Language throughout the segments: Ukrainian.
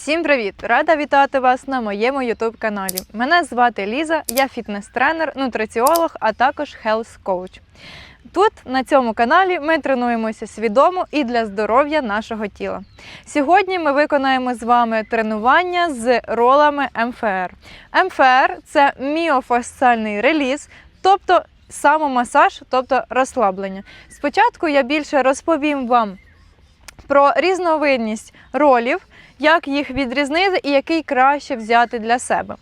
Всім привіт! Рада вітати вас на моєму youtube каналі. Мене звати Ліза, я фітнес-тренер, нутриціолог, а також health coach. Тут на цьому каналі ми тренуємося свідомо і для здоров'я нашого тіла. Сьогодні ми виконаємо з вами тренування з ролами МФР. МФР це міофасціальний реліз, тобто самомасаж, тобто розслаблення. Спочатку я більше розповім вам про різновидність ролів, як їх відрізнити і який краще взяти для себе.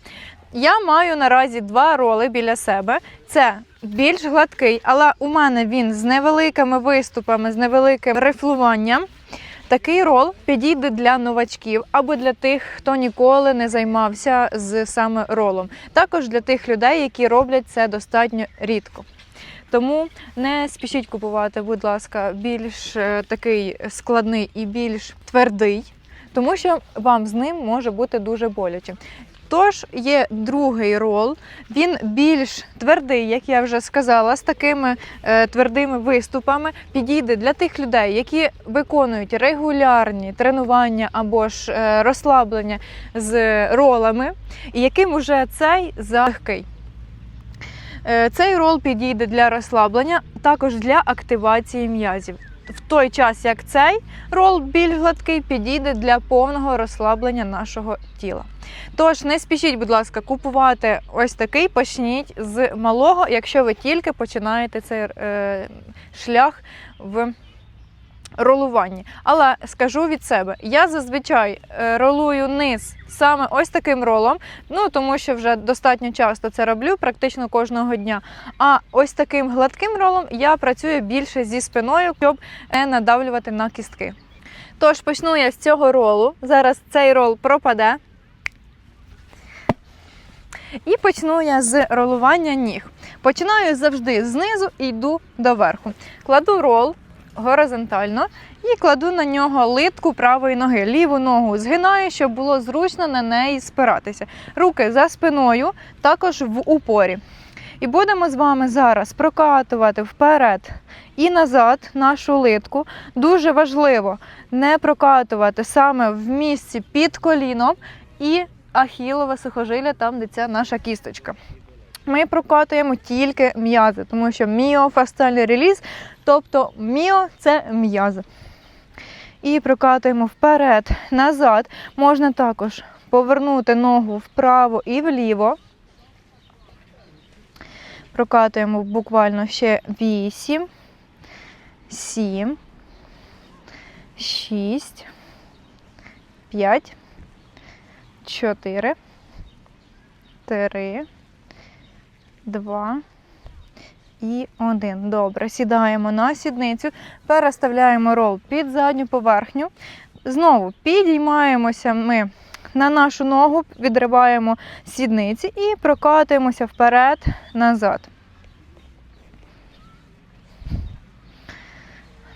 Я маю наразі два роли біля себе. Це більш гладкий, але у мене він з невеликими виступами, з невеликим рифлуванням. Такий рол підійде для новачків або для тих, хто ніколи не займався з саме ролом. Також для тих людей, які роблять це достатньо рідко. Тому не спішіть купувати, будь ласка, більш е, такий складний і більш твердий, тому що вам з ним може бути дуже боляче. Тож є другий рол, він більш твердий, як я вже сказала, з такими е, твердими виступами. Підійде для тих людей, які виконують регулярні тренування або ж е, розслаблення з ролами, і яким уже цей залегкий. Е, Цей рол підійде для розслаблення, також для активації м'язів. В той час, як цей рол більш гладкий, підійде для повного розслаблення нашого тіла. Тож не спішіть, будь ласка, купувати ось такий, почніть з малого, якщо ви тільки починаєте цей е, шлях в ролуванні. Але скажу від себе, я зазвичай е, ролую низ саме ось таким ролом, ну тому що вже достатньо часто це роблю, практично кожного дня. А ось таким гладким ролом я працюю більше зі спиною, щоб не надавлювати на кістки. Тож почну я з цього ролу. Зараз цей рол пропаде. І почну я з ролування ніг. Починаю завжди знизу і йду до верху. Кладу рол горизонтально і кладу на нього литку правої ноги. Ліву ногу згинаю, щоб було зручно на неї спиратися. Руки за спиною, також в упорі. І будемо з вами зараз прокатувати вперед і назад нашу литку. Дуже важливо не прокатувати саме в місці під коліном і ахілове сухожилля, там де ця наша кісточка. Ми прокатуємо тільки м'язи, тому що міофасціальний реліз, тобто міо це м'язи. І прокатуємо вперед, назад. Можна також повернути ногу вправо і вліво. Прокатуємо буквально ще 8, 7, 6, 5, 4, 3, 2 і 1. Добре, сідаємо на сідницю, переставляємо рол під задню поверхню. Знову підіймаємося ми на нашу ногу, відриваємо сідниці і прокатуємося вперед, назад.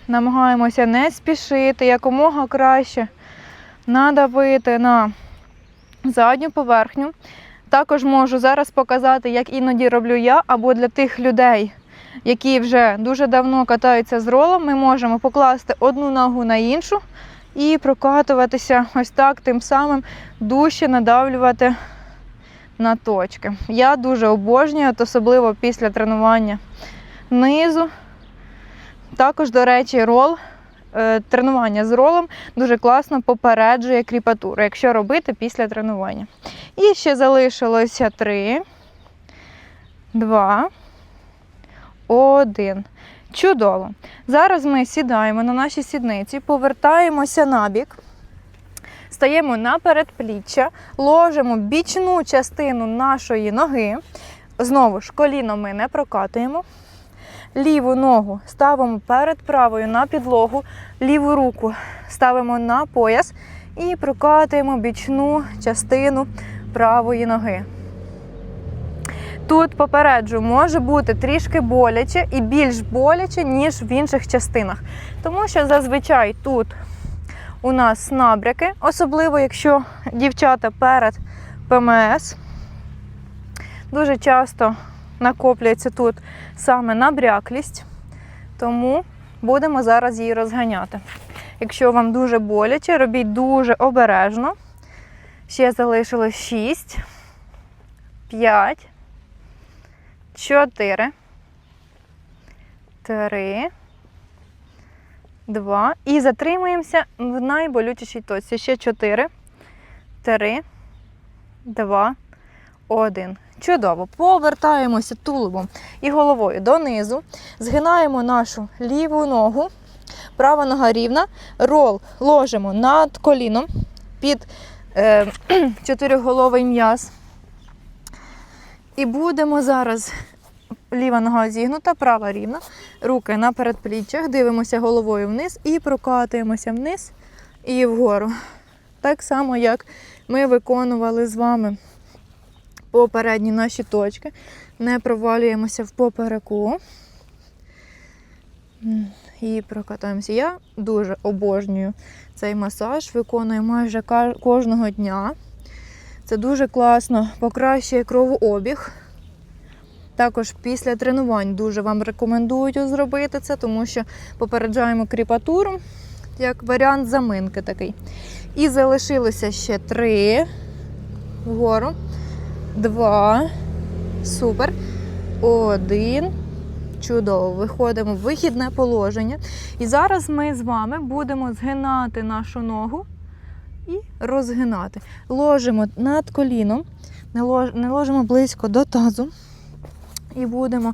Намагаємося не спішити, якомога краще надавити на задню поверхню. Також можу зараз показати, як іноді роблю я, або для тих людей, які вже дуже давно катаються з ролом, ми можемо покласти одну ногу на іншу і прокатуватися ось так, тим самим дужче надавлювати на точки. Я дуже обожнюю, особливо після тренування низу. Також, до речі, рол. Е, Тренування з ролом дуже класно попереджує кріпатуру, якщо робити після тренування. І ще залишилося 3, 2, 1. Чудово. Зараз ми сідаємо на наші сідниці, повертаємося на бік, стаємо на передпліччя, ложимо бічну частину нашої ноги. Знову ж коліно ми не прокатуємо. Ліву ногу ставимо перед правою на підлогу, ліву руку ставимо на пояс і прокатуємо бічну частину правої ноги. Тут попереджу, може бути трішки боляче і більш боляче, ніж в інших частинах. Тому що зазвичай тут у нас набряки, особливо якщо дівчата перед ПМС. Дуже часто накоплюється тут саме набряклість, тому будемо зараз її розганяти. Якщо вам дуже боляче, робіть дуже обережно. Ще залишилось 6, 5, 4, 3, 2. І затримуємося в найболючішій точці. Ще 4, 3, 2, 1. Чудово. Повертаємося тулубом і головою донизу. Згинаємо нашу ліву ногу. Права нога рівна. Рол ложимо над коліном під е, чотириголовий м'яз. І будемо зараз ліва нога зігнута, права рівна, руки на передпліччях, дивимося головою вниз і прокатуємося вниз і вгору. Так само, як ми виконували з вами попередні наші точки. Не провалюємося в попереку. І прокатаємося. Я дуже обожнюю цей масаж, виконую майже кожного дня. Це дуже класно, покращує кровообіг. Також після тренувань дуже вам рекомендую зробити це, тому що попереджаємо кріпатуру, як варіант заминки такий. І залишилося ще три вгору, два, супер, один. Чудово, виходимо в вихідне положення. І зараз ми з вами будемо згинати нашу ногу і розгинати. Ложимо над коліном, не ложимо близько до тазу. І будемо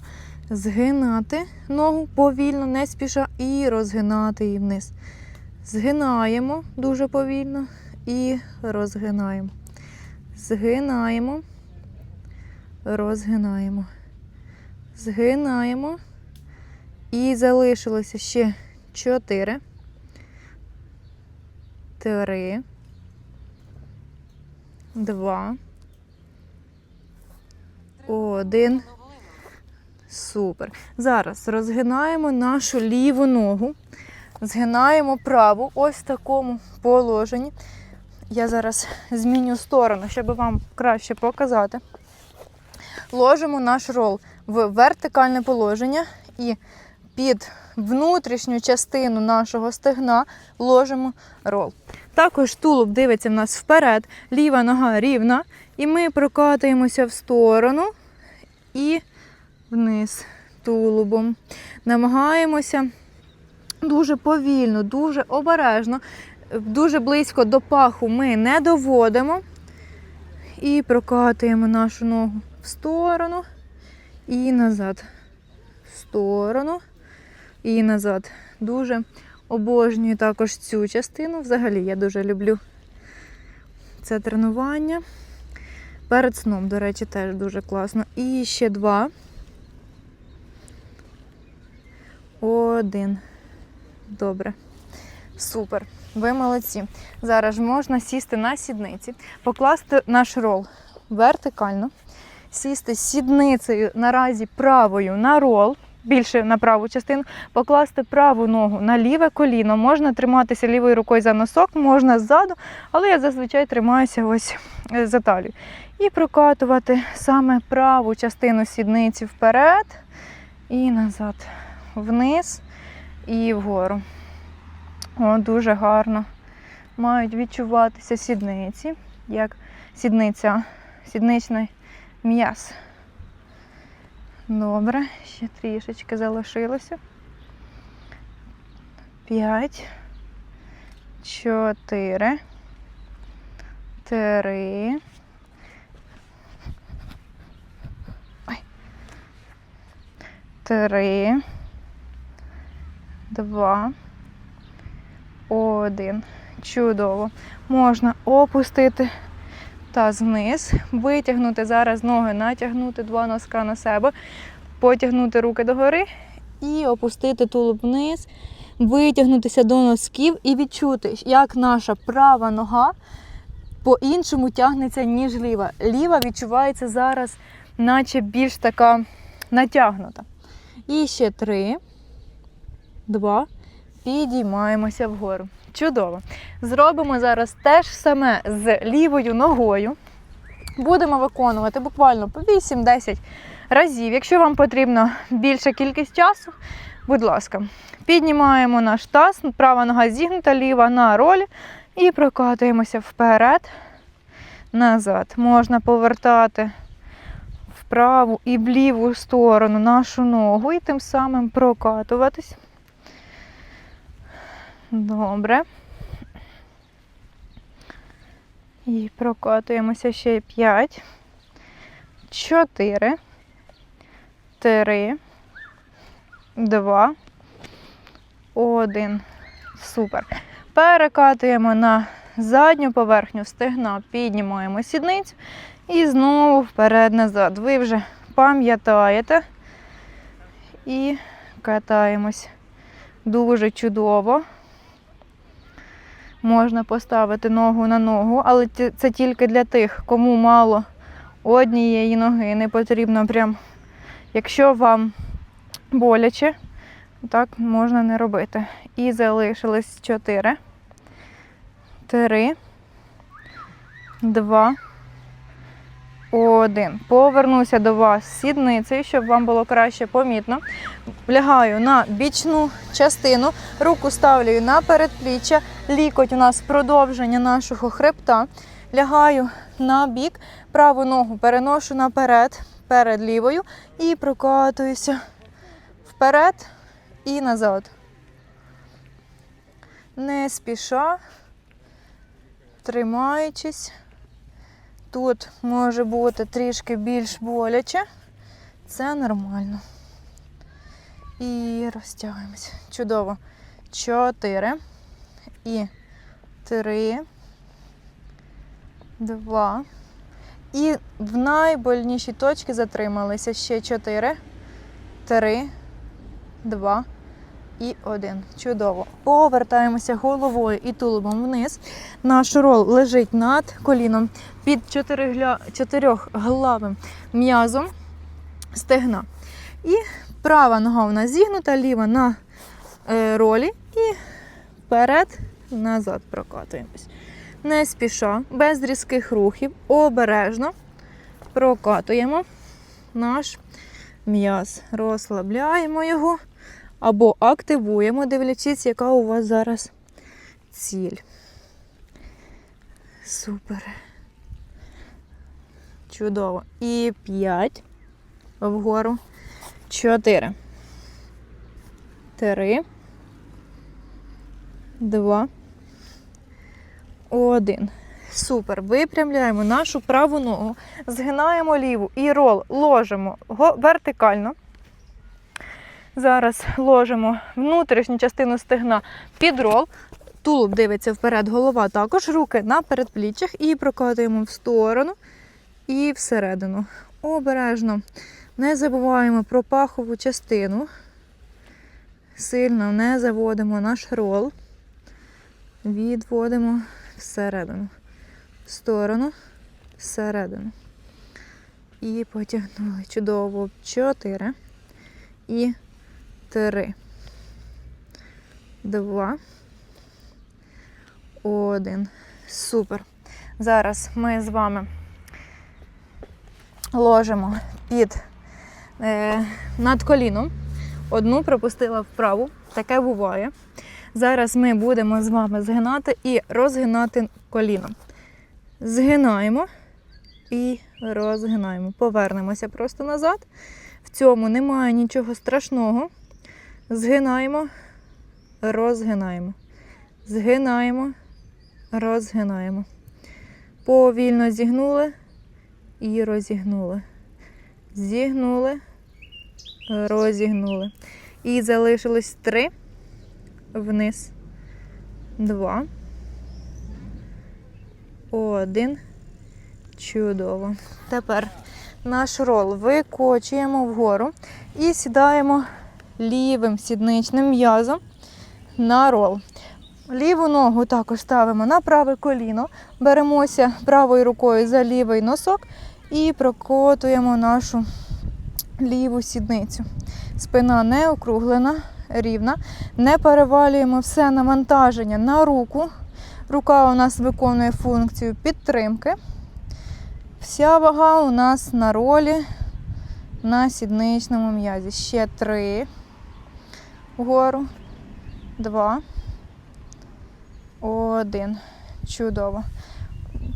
згинати ногу повільно, не спіша, і розгинати її вниз. Згинаємо дуже повільно і розгинаємо. Згинаємо, розгинаємо. Згинаємо. І залишилося ще 4, 3, 2, 1. Супер. Зараз розгинаємо нашу ліву ногу, згинаємо праву ось в такому положенні. Я зараз зміню сторону, щоб вам краще показати. Ложимо наш рол в вертикальне положення і під внутрішню частину нашого стегна ложимо рол. Також тулуб дивиться в нас вперед, ліва нога рівна, і ми прокатуємося в сторону і вниз тулубом. Намагаємося дуже повільно, дуже обережно, дуже близько до паху ми не доводимо. І прокатуємо нашу ногу сторону і назад. В сторону і назад. Дуже обожнюю також цю частину. Взагалі я дуже люблю це тренування. Перед сном, до речі, теж дуже класно. І ще два. Один. Добре. Супер. Ви молодці. Зараз можна сісти на сідниці, покласти наш рол вертикально, сісти сідницею наразі правою на рол, більше на праву частину, покласти праву ногу на ліве коліно. Можна триматися лівою рукою за носок, можна ззаду, але я зазвичай тримаюся ось е, за талію. І прокатувати саме праву частину сідниці вперед і назад, вниз і вгору. О, дуже гарно. Мають відчуватися сідниці, як сідниця, сідничний м'яз. Добре, ще трішечки залишилося. П'ять, чотири, три. Три. Два. Один. Чудово. Можна опустити таз вниз, витягнути зараз ноги, натягнути два носка на себе, потягнути руки догори і опустити тулуб вниз, витягнутися до носків і відчути, як наша права нога по-іншому тягнеться, ніж ліва. Ліва відчувається зараз, наче більш така натягнута. І ще три, два. Підіймаємося вгору. Чудово. Зробимо зараз те ж саме з лівою ногою. Будемо виконувати буквально по 8-10 разів. Якщо вам потрібна більша кількість часу, будь ласка, піднімаємо наш таз, права нога зігнута, ліва на ролі і прокатуємося вперед назад. Можна повертати в праву і в ліву сторону нашу ногу і тим самим прокатуватись. Добре. І прокатуємося ще 5, 4, 3, 2, 1. Супер. Перекатуємо на задню поверхню стегна, піднімаємо сідницю і знову вперед-назад. Ви вже пам'ятаєте і катаємось. Дуже чудово. Можна поставити ногу на ногу, але це тільки для тих, кому мало однієї ноги. Не потрібно прям, якщо вам боляче, так можна не робити. І залишилось 4, 3, 2, 1. Повернуся до вас сідницею, щоб вам було краще помітно. Лягаю на бічну частину, руку ставлю на передпліччя, лікоть у нас продовження нашого хребта. Лягаю на бік, праву ногу переношу наперед, перед лівою і прокатуюся вперед і назад. Не спіша, тримаючись. Тут може бути трішки більш боляче. Це нормально. І розтягуємося. Чудово. Чотири. І три. Два. І в найбольнішій точці затрималися ще чотири. Три. Два. І один. Чудово. Повертаємося головою і тулубом вниз. Наш рол лежить над коліном під чотирьохглавим м'язом стегна. І права нога у нас зігнута, ліва на е, ролі і вперед, назад прокатуємось. Не спіша, без різких рухів, обережно прокатуємо наш м'яз. Розслабляємо його або активуємо, дивлячись, яка у вас зараз ціль. Супер. Чудово. І 5 вгору. 4. 3. 2. 1. Супер. Випрямляємо нашу праву ногу, згинаємо ліву і рол ложимо вертикально. Зараз ложимо внутрішню частину стегна під рол. Тулуб дивиться вперед, голова також, руки на передпліччях і прокатуємо в сторону і всередину. Обережно. Не забуваємо про пахову частину. Сильно не заводимо наш рол. Відводимо всередину. В сторону, всередину. І потягнули. Чудово. Чотири. І три. Два. Один. Супер. Зараз ми з вами ложимо під е, над коліном. Одну пропустила вправу. Таке буває. Зараз ми будемо з вами згинати і розгинати коліно. Згинаємо і розгинаємо. Повернемося просто назад. В цьому немає нічого страшного. Згинаємо, розгинаємо. Згинаємо, розгинаємо. Повільно зігнули і розігнули. Зігнули, розігнули. І залишилось три. Вниз. Два. Один. Чудово. Тепер наш рол викочуємо вгору і сідаємо лівим сідничним м'язом на рол. Ліву ногу також ставимо на праве коліно, беремося правою рукою за лівий носок і прокотуємо нашу ліву сідницю. Спина не округлена, рівна. Не перевалюємо все навантаження на руку. Рука у нас виконує функцію підтримки. Вся вага у нас на ролі на сідничному м'язі. Ще три. Вгору. Два. Один. Чудово.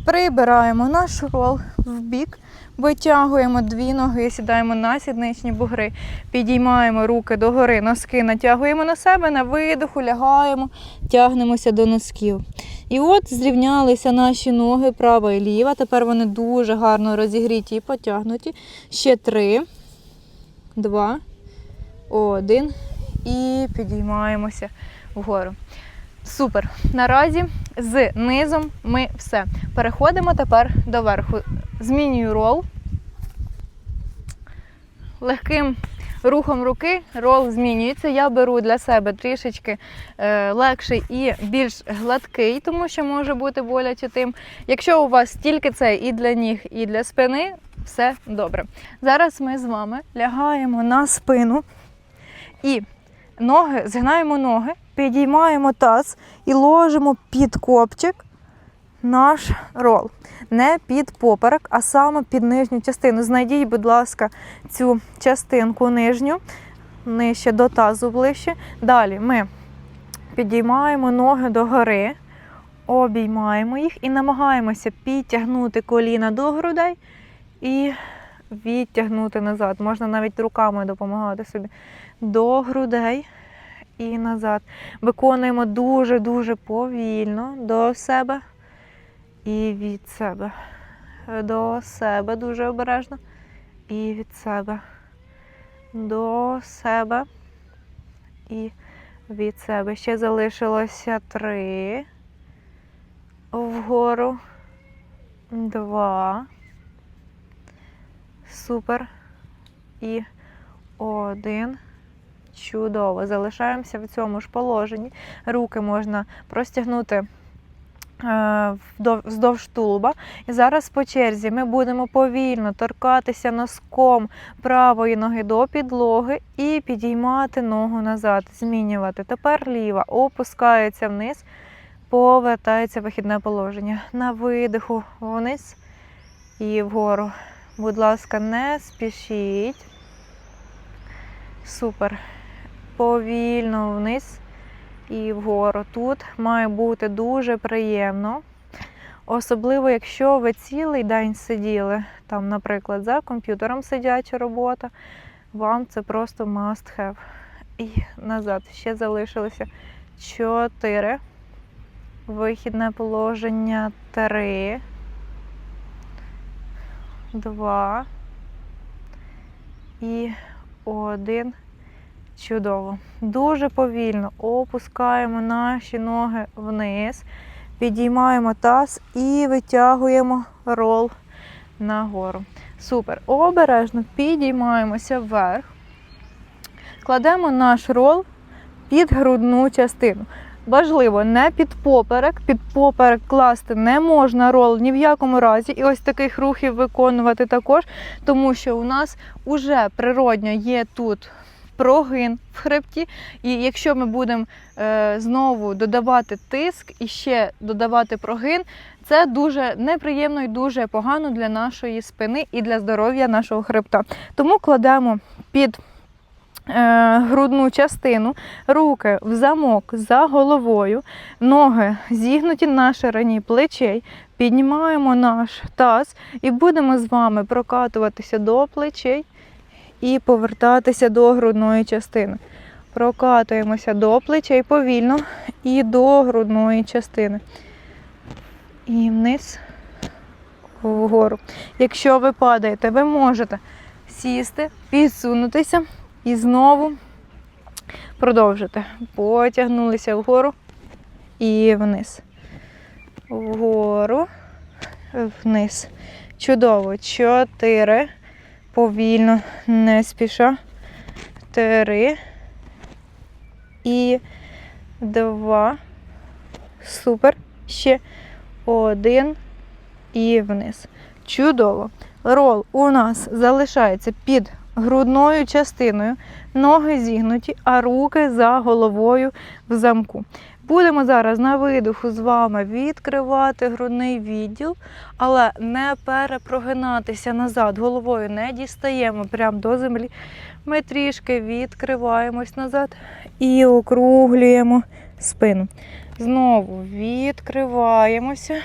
Прибираємо наш рол в бік, витягуємо дві ноги, сідаємо на сідничні бугри, підіймаємо руки догори, носки натягуємо на себе, на видоху, лягаємо, тягнемося до носків. І от зрівнялися наші ноги права і ліва. Тепер вони дуже гарно розігріті і потягнуті. Ще три, два, один. І підіймаємося вгору. Супер. Наразі з низом ми все. Переходимо тепер до верху. Змінюю рол. Легким рухом руки рол змінюється. Я беру для себе трішечки е, легший і більш гладкий, тому що може бути боляче тим. Якщо у вас тільки це і для ніг, і для спини, все добре. Зараз ми з вами лягаємо на спину і ноги, згинаємо ноги, підіймаємо таз і ложимо під копчик наш рол. Не під поперек, а саме під нижню частину. Знайдіть, будь ласка, цю частинку нижню, нижче до тазу ближче. Далі ми підіймаємо ноги догори, обіймаємо їх і намагаємося підтягнути коліна до грудей і відтягнути назад. Можна навіть руками допомагати собі до грудей і назад. Виконуємо дуже-дуже повільно до себе і від себе. До себе дуже обережно. І від себе. До себе. І від себе. Ще залишилося три. Вгору. Два. Супер. І один. Чудово. Залишаємося в цьому ж положенні. Руки можна простягнути е, вздовж тулуба. І зараз по черзі ми будемо повільно торкатися носком правої ноги до підлоги і підіймати ногу назад, змінювати. Тепер ліва опускається вниз, повертається вихідне положення. На видиху вниз і вгору. Будь ласка, не спішіть. Супер. Повільно вниз і вгору. Тут має бути дуже приємно. Особливо, якщо ви цілий день сиділи, там, наприклад, за комп'ютером сидяча робота, вам це просто must have. І назад ще залишилося 4. Вихідне положення 3. 2. І 1. Чудово. Дуже повільно опускаємо наші ноги вниз, підіймаємо таз і витягуємо рол нагору. Супер. Обережно підіймаємося вверх. Кладемо наш рол під грудну частину. Важливо, не під поперек. Під поперек класти не можна рол ні в якому разі. І ось таких рухів виконувати також, тому що у нас уже природньо є тут прогин в хребті. І якщо ми будемо е, знову додавати тиск і ще додавати прогин, це дуже неприємно і дуже погано для нашої спини і для здоров'я нашого хребта. Тому кладемо під грудну частину, руки в замок за головою, ноги зігнуті на ширині плечей, піднімаємо наш таз і будемо з вами прокатуватися до плечей і повертатися до грудної частини. Прокатуємося до плечей повільно і до грудної частини. І вниз вгору. Якщо ви падаєте, ви можете сісти, підсунутися і знову продовжити. Потягнулися вгору і вниз. Вгору, вниз. Чудово. Чотири. Повільно, не спіша. Три. І два. Супер. Ще один. І вниз. Чудово. Рол у нас залишається під грудною частиною, ноги зігнуті, а руки за головою в замку. Будемо зараз на видиху з вами відкривати грудний відділ, але не перепрогинатися назад. Головою не дістаємо прямо до землі. Ми трішки відкриваємось назад і округлюємо спину. Знову відкриваємося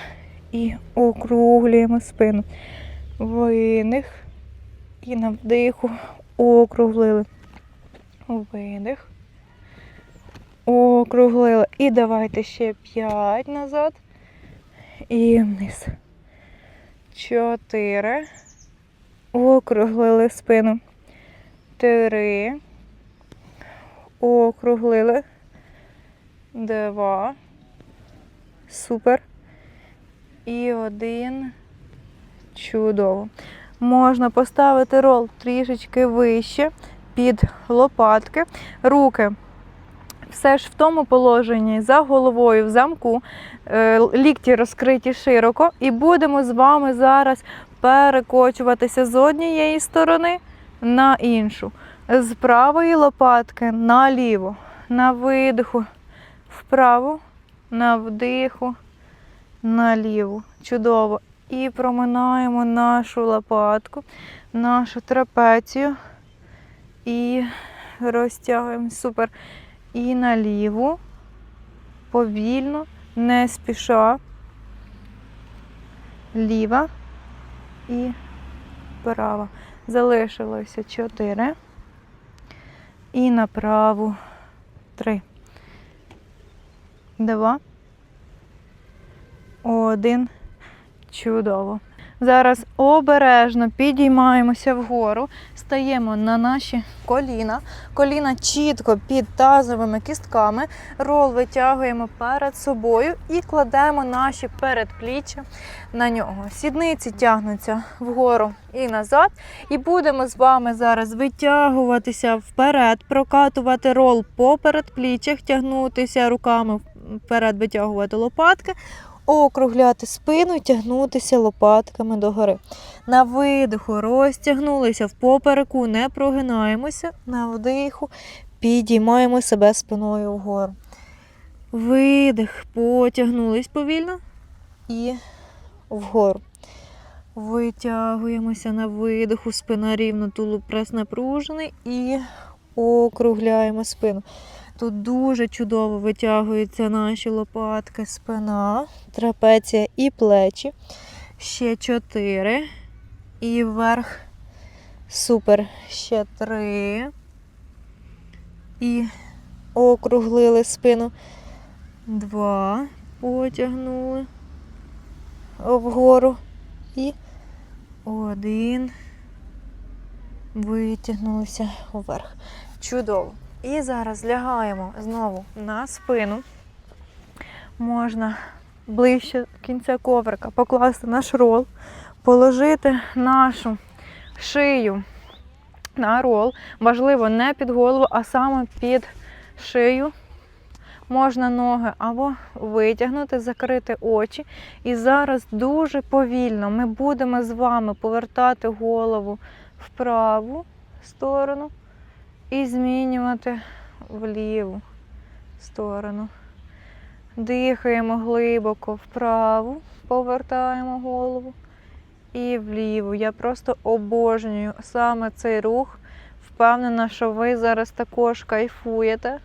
і округлюємо спину. Видих. І на вдиху округлили. Видих. Округлили. І давайте ще 5 назад. І вниз. 4. Округлили спину. 3. Округлили. 2. Супер. І один. Чудово. Можна поставити рол трішечки вище під лопатки. Руки все ж в тому положенні за головою в замку, е, лікті розкриті широко, і будемо з вами зараз перекочуватися з однієї сторони на іншу. З правої лопатки наліво, на видиху вправо, на вдиху наліву. Чудово. І проминаємо нашу лопатку, нашу трапецію і розтягуємо. Супер. І наліву. Повільно, не спіша. Ліва і права. Залишилося 4. І направо 3. 2. Один. Чудово. Зараз обережно підіймаємося вгору, стаємо на наші коліна. Коліна чітко під тазовими кістками. Рол витягуємо перед собою і кладемо наші передпліччя на нього. Сідниці тягнуться вгору і назад. І будемо з вами зараз витягуватися вперед, прокатувати рол по передпліччях, тягнутися руками вперед, витягувати лопатки округляти спину і тягнутися лопатками догори. На видиху розтягнулися в попереку, не прогинаємося. На вдиху підіймаємо себе спиною вгору. Видих, потягнулись повільно і вгору. Витягуємося на видиху, спина рівно, тулуб прес напружений і округляємо спину. Тут дуже чудово витягуються наші лопатки, спина, трапеція і плечі. Ще чотири. І вверх. Супер. Ще три. І округлили спину. Два. Потягнули вгору. І один. Витягнулися вверх. Чудово. І зараз лягаємо знову на спину. Можна ближче кінця коврика покласти наш рол, положити нашу шию на рол. Важливо не під голову, а саме під шию. Можна ноги або витягнути, закрити очі. І зараз дуже повільно ми будемо з вами повертати голову в праву сторону і змінювати в ліву сторону. Дихаємо глибоко вправо, повертаємо голову і вліву. Я просто обожнюю саме цей рух. Впевнена, що ви зараз також кайфуєте.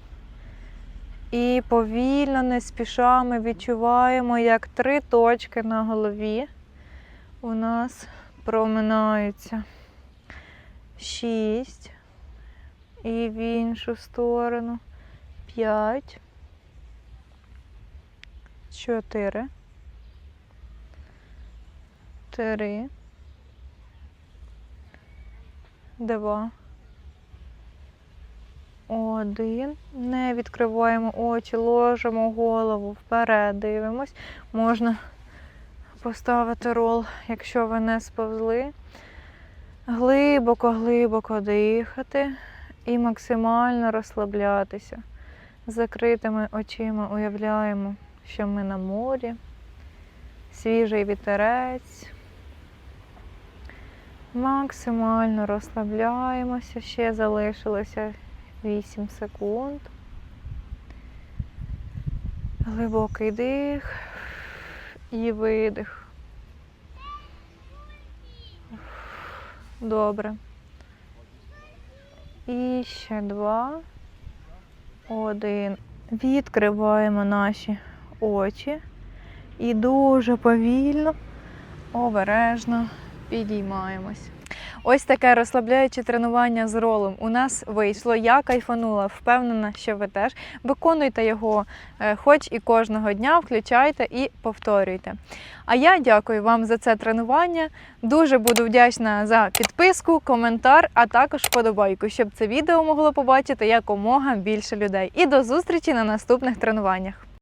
І повільно, не спіша ми відчуваємо, як три точки на голові у нас проминаються. Шість. І в іншу сторону. П'ять. Чотири. Три. Два. Один. Не відкриваємо очі, ложимо голову вперед, дивимось. Можна поставити рол, якщо ви не сповзли. Глибоко-глибоко дихати і максимально розслаблятися. Закритими очима уявляємо, що ми на морі, свіжий вітерець. Максимально розслабляємося, ще залишилося 8 секунд. Глибокий дих і видих. Добре. І ще два. Один. Відкриваємо наші очі. І дуже повільно, обережно підіймаємось. Ось таке розслабляюче тренування з ролом у нас вийшло. Я кайфанула, впевнена, що ви теж виконуйте його е, хоч і кожного дня, включайте і повторюйте. А я дякую вам за це тренування. Дуже буду вдячна за підписку, коментар, а також вподобайку, щоб це відео могло побачити якомога більше людей. І до зустрічі на наступних тренуваннях.